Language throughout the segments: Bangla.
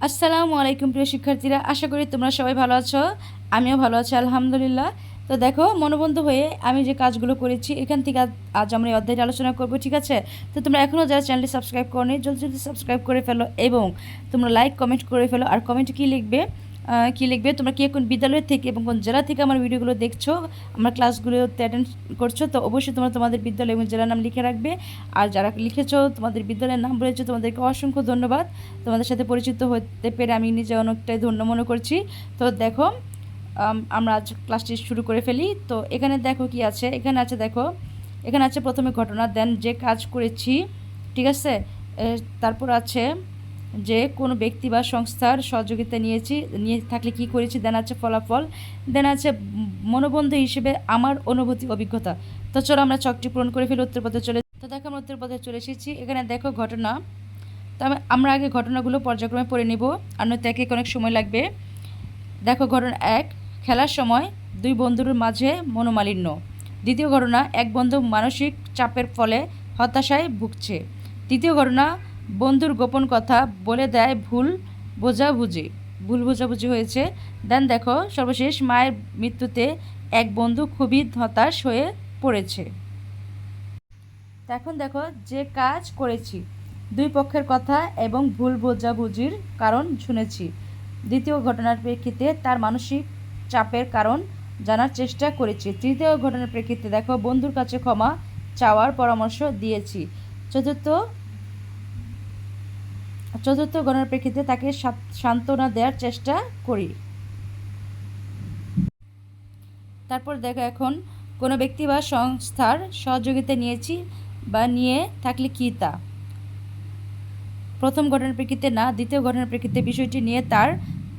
আসসালামু আলাইকুম প্রিয় শিক্ষার্থীরা, আশা করি তোমরা সবাই ভালো আছো, আমিও ভালো আছি, আলহামদুলিল্লাহ। তো দেখো, মনোবন্ধ হয়ে আমি যে কাজগুলো করেছি, এখান থেকে আজ- আমরা এই অধ্যায়টা আলোচনা করব, ঠিক আছে? তো তোমরা এখনও যারা চ্যানেলটি সাবস্ক্রাইব করো নি জলদি জলদি সাবস্ক্রাইব করে ফেলো এবং তোমরা লাইক, কমেন্ট করে ফেলো, আর কমেন্ট কী লিখবে? কী লিখবে? তোমরা কে কোন বিদ্যালয় থেকে এবং কোন জেলা থেকে আমার ভিডিওগুলো দেখছ? আমার ক্লাসগুলোতে অ্যাটেন্ড করছ, তো অবশ্যই তোমরা তোমাদের বিদ্যালয় এবং জেলার নাম লিখে রাখবে। আর যারা লিখেছো, তোমাদের বিদ্যালয়ের নাম বলেছ, তোমাদেরকে অসংখ্য ধন্যবাদ। তোমাদের সাথে পরিচিত হতে পেরে আমি নিজে অনেকটাই ধন্য মনে করছি। তো দেখো আমরা আজ ক্লাসটি শুরু করে ফেলি। তো এখানে দেখো কি আছে? এখানে আছে দেখো, এখানে আছে প্রথমে ঘটনা দেন যে কাজ করেছি, ঠিক আছে? তারপর আছে যে কোনো ব্যক্তি বা সংস্থার সহযোগিতা নিয়েছি, নিয়ে থাকলে কি করেছি? দেন আছে ফলাফল। দেন আছে মনোবন্ধ হিসেবে আমার অনুভূতি, অভিজ্ঞতা। তো চলো আমরা চকটি পূরণ করে ফেলি, উত্তরপথে চলে তো দেখো, আমরা উত্তরপথে চলে এসেছি। এখানে দেখো ঘটনা। তবে আমরা আগে ঘটনাগুলো পর্যায়ক্রমে পড়ে নেব। আর নয়তো একে অনেক সময় লাগবে। দেখো, ঘটনা এক, খেলার সময় দুই বন্ধুর মাঝে মনোমালিন্য। দ্বিতীয় ঘটনা, এক বন্ধু মানসিক চাপের ফলে হতাশায় ভুগছে। তৃতীয় ঘটনা বন্ধুর গোপন কথা বলে দেয় ভুল বোঝাবুঝি। ভুল বোঝাবুঝি হয়েছে। দেন দেখো, সর্বশেষ মায়ের মৃত্যুতে এক বন্ধু খুবই হতাশ হয়ে পড়েছে। এখন দেখো যে কাজ করেছি। দুই পক্ষের কথা এবং ভুল বোঝাবুঝির কারণ শুনেছি। দ্বিতীয় ঘটনার প্রেক্ষিতে তার মানসিক চাপের কারণ জানার চেষ্টা করেছি। তৃতীয় ঘটনার প্রেক্ষিতে দেখো, বন্ধুর কাছে ক্ষমা চাওয়ার পরামর্শ দিয়েছি। চতুর্থ চতুর্থ ঘটনার প্রেক্ষিতে তাকে সান্ত্বনা দেওয়ার চেষ্টা করি। তারপর দেখো এখন, কোনো ব্যক্তি বা সংস্থার সহযোগিতা নিয়েছি বা নিয়ে থাকলে কী তা? প্রথম ঘটনার প্রেক্ষিতে না, দ্বিতীয় ঘটনার প্রেক্ষিতে বিষয়টি নিয়ে তার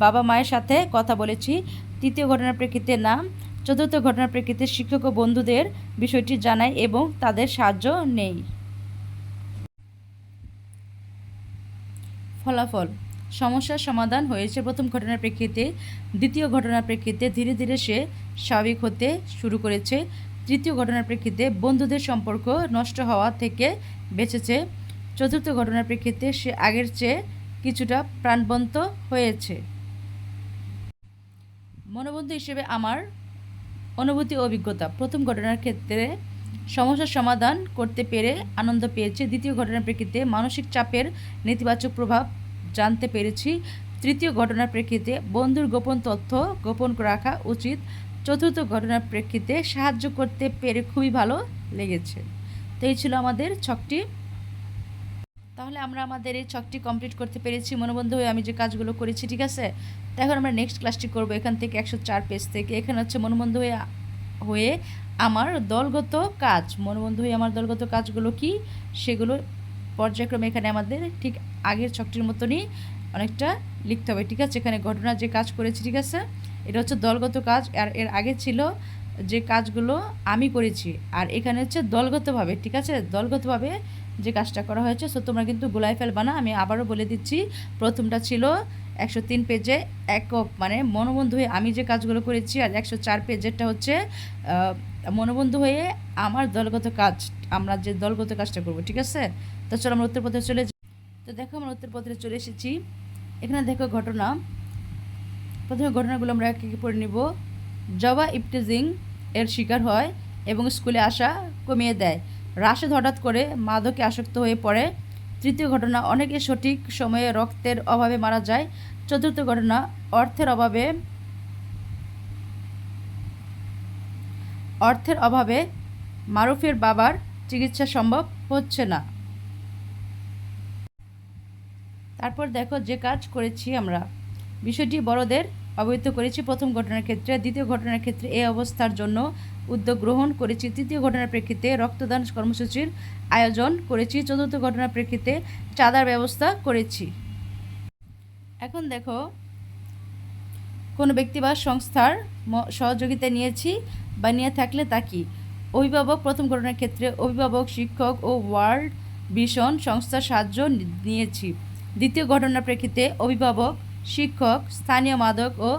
বাবা মায়ের সাথে কথা বলেছি। তৃতীয় ঘটনার প্রেক্ষিতে না, চতুর্থ ঘটনার প্রেক্ষিতে শিক্ষক ও বন্ধুদের বিষয়টি জানাই এবং তাদের সাহায্য নেই। ফলাফল। সমস্যার সমাধান হয়েছে প্রথম ঘটনার প্রেক্ষিতে। দ্বিতীয় ঘটনার প্রেক্ষিতে ধীরে ধীরে সে স্বাভাবিক হতে শুরু করেছে। তৃতীয় ঘটনার প্রেক্ষিতে বন্ধুদের সম্পর্ক নষ্ট হওয়া থেকে বেঁচেছে। চতুর্থ ঘটনার প্রেক্ষিতে সে আগের চেয়ে কিছুটা প্রাণবন্ত হয়েছে। মনোবন্ধু হিসেবে আমার অনুভূতি অভিজ্ঞতা। প্রথম ঘটনার ক্ষেত্রে সমস্যার সমাধান করতে পেরে আনন্দ পেয়েছি। দ্বিতীয় ঘটনার প্রেক্ষিতে মানসিক চাপের নেতিবাচক প্রভাব জানতে পেরেছি। তৃতীয় ঘটনার প্রেক্ষিতে বন্ধুর গোপন তথ্য গোপন রাখা উচিত। চতুর্থ ঘটনার প্রেক্ষিতে সাহায্য করতে পেরে খুবই ভালো লেগেছে। তো এই ছিল আমাদের ছকটি। তাহলে আমরা আমাদের এই ছকটি কমপ্লিট করতে পেরেছি। মনোবন্ধ হয়ে আমি যে কাজগুলো করেছি, ঠিক আছে? তো এখন আমরা নেক্সট ক্লাসটি করব। এখান থেকে একশো চার পেজ থেকে। এখানে হচ্ছে মনোবন্ধ হয়ে হয়ে আমার দলগত কাজ, মনোবন্ধ হয়ে আমার দলগত কাজগুলো কি? সেগুলো পর্যায়ক্রমে এখানে আমাদের ঠিক আগের ছকটির মতনই অনেকটা লিখতে হবে। ঠিক আছে, এখানে ঘটনা যে কাজ করেছি, ঠিক আছে? এটা হচ্ছে দলগত কাজ, আর এর আগে ছিল যে কাজগুলো আমি করেছি, আর এখানে হচ্ছে দলগতভাবে, ঠিক আছে? দলগতভাবে যে কাজটা করা হয়েছে, সো তোমরা কিন্তু গোলাই ফেলবা না। আমি আবারও বলে দিচ্ছি, প্রথমটা ছিল একশো তিন পেজে একক মানে মনোবন্ধু হয়ে আমি যে কাজগুলো করেছি আর একশো চার পেজেরটা হচ্ছে মনোবন্ধু হয়ে আমার দলগত কাজ, আমরা যে দলগত কাজটা করব, ঠিক আছে? তো চলো আমরা উত্তরপথে চলে তো দেখো আমরা উত্তরপথে চলে এসেছি। এখানে দেখো ঘটনা। প্রথমে ঘটনাগুলো আমরা একে একে পড়ে নিব। জবা ইপটিজিং এর শিকার হয় এবং স্কুলে আসা কমিয়ে দেয়। রাশেদ হঠাৎ করে মাদকে আসক্ত হয়ে পড়ে। তৃতীয় ঘটনা অনেকে সঠিক সময়ে রক্তের অভাবে মারা যায়। চতুর্থ ঘটনা, অর্থের অভাবে অর্থের অভাবে মারুফের বাবার চিকিৎসা সম্ভব হচ্ছে না। তারপর দেখো যে কাজ করেছি আমরা। বিষয়টি বড়দের অবহিত করেছি। প্রথম ঘটনার ক্ষেত্রে, দ্বিতীয় ঘটনার ক্ষেত্রে এই অবস্থার জন্য উদ্যোগ গ্রহণ করেছি। তৃতীয় ঘটনার প্রেক্ষিতে রক্তদান কর্মসূচির আয়োজন করেছি। চতুর্থ ঘটনার প্রেক্ষিতে চাঁদার ব্যবস্থা করেছি। এখন দেখো, কোনো ব্যক্তি বা সংস্থার সহযোগিতা নিয়েছি বা নিয়ে থাকলে তা কি? অভিভাবক, প্রথম ঘটনার ক্ষেত্রে অভিভাবক, শিক্ষক ও ওয়ার্ল্ড ভিশন সংস্থার সাহায্য নিয়েছি। দ্বিতীয় ঘটনার প্রেক্ষিতে অভিভাবক শিক্ষক, স্থানীয় মাদক ও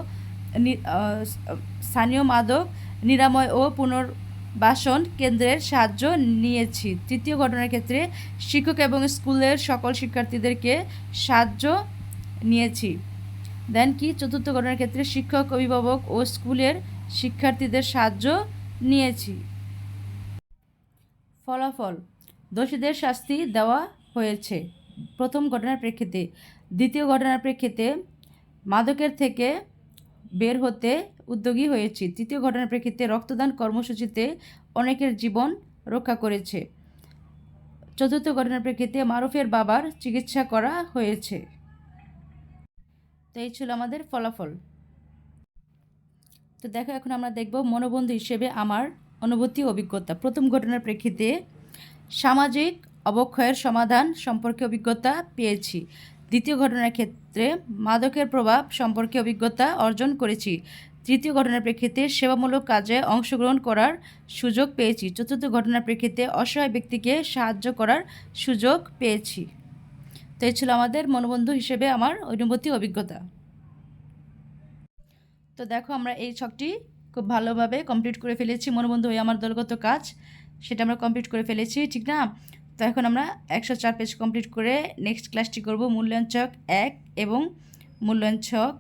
স্থানীয় মাদক নিরাময় ও পুনর্বাসন কেন্দ্রের সাহায্য নিয়েছি। তৃতীয় ঘটনার ক্ষেত্রে শিক্ষক এবং স্কুলের সকল শিক্ষার্থীদেরকে সাহায্য নিয়েছি। দেন কি? চতুর্থ ঘটনার ক্ষেত্রে শিক্ষক, অভিভাবক ও স্কুলের শিক্ষার্থীদের সাহায্য নিয়েছি। ফলাফল, দোষীদের শাস্তি দেওয়া হয়েছে। প্রথম ঘটনার প্রেক্ষিতে, দ্বিতীয় ঘটনার প্রেক্ষিতে মাদকের থেকে বের হতে উদ্যোগী হয়েছি। তৃতীয় ঘটনার প্রেক্ষিতে রক্তদান কর্মসূচিতে অনেকের জীবন রক্ষা করেছে। চতুর্থ ঘটনার প্রেক্ষিতে মারুফের বাবার চিকিৎসা করা হয়েছে। তো এই ছিল আমাদের ফলাফল। তো দেখো, এখন আমরা দেখব মনোবন্ধু হিসেবে আমার অনুভূতি, অভিজ্ঞতা। প্রথম ঘটনার প্রেক্ষিতে সামাজিক অবক্ষয়ের সমাধান সম্পর্কে অভিজ্ঞতা পেয়েছি। দ্বিতীয় ঘটনার ক্ষেত্রে মাদকের প্রভাব সম্পর্কে অভিজ্ঞতা অর্জন করেছি। তৃতীয় ঘটনার প্রেক্ষিতে সেবামূলক কাজে অংশগ্রহণ করার সুযোগ পেয়েছি। চতুর্থ ঘটনার প্রেক্ষিতে অসহায় ব্যক্তিকে সাহায্য করার সুযোগ পেয়েছি। তো এই ছিল আমাদের মনোবন্ধু হিসেবে আমার অনুভূতি অভিজ্ঞতা। তো দেখো আমরা এই ছকটি খুব ভালোভাবে কমপ্লিট করে ফেলেছি। মনোবন্ধু হয়ে আমার দলগত কাজ, সেটা আমরা কমপ্লিট করে ফেলেছি, ঠিক না? তো এখন আমরা একশো চার পেজ কমপ্লিট করে নেক্সট ক্লাসটি করব মূল্যায়ন ছক এক এবং মূল্যায়ন ছক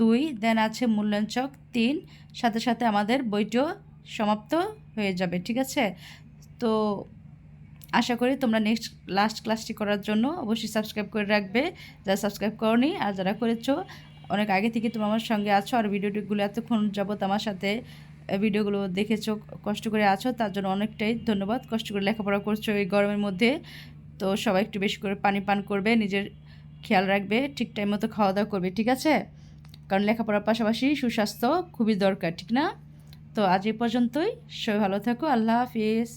দুই দেন আছে মূল্যায়ন ছক তিন। সাথে সাথে আমাদের বইটিও সমাপ্ত হয়ে যাবে, ঠিক আছে? তো আশা করি তোমরা নেক্সট লাস্ট ক্লাসটি করার জন্য অবশ্যই সাবস্ক্রাইব করে রাখবে। যারা সাবস্ক্রাইব করনি আর যারা করেছ, অনেক আগে থেকে তুমি আমার সঙ্গে আছো আর ভিডিওগুলো এতক্ষণ যাবত আমার সাথে ভিডিওগুলো দেখেছ, কষ্ট করে আছো, তার জন্য অনেকটাই ধন্যবাদ। কষ্ট করে লেখাপড়া করছ এই গরমের মধ্যে, তো সবাই একটু বেশি করে পানি পান করবে, নিজের খেয়াল রাখবে, ঠিক টাইম মতো খাওয়া দাওয়া করবে, ঠিক আছে? কারণ লেখাপড়ার পাশাপাশি সুস্বাস্থ্য খুবই দরকার, ঠিক না? তো আজ এই পর্যন্তই, সবাই ভালো থাকো, আল্লাহ হাফিজ।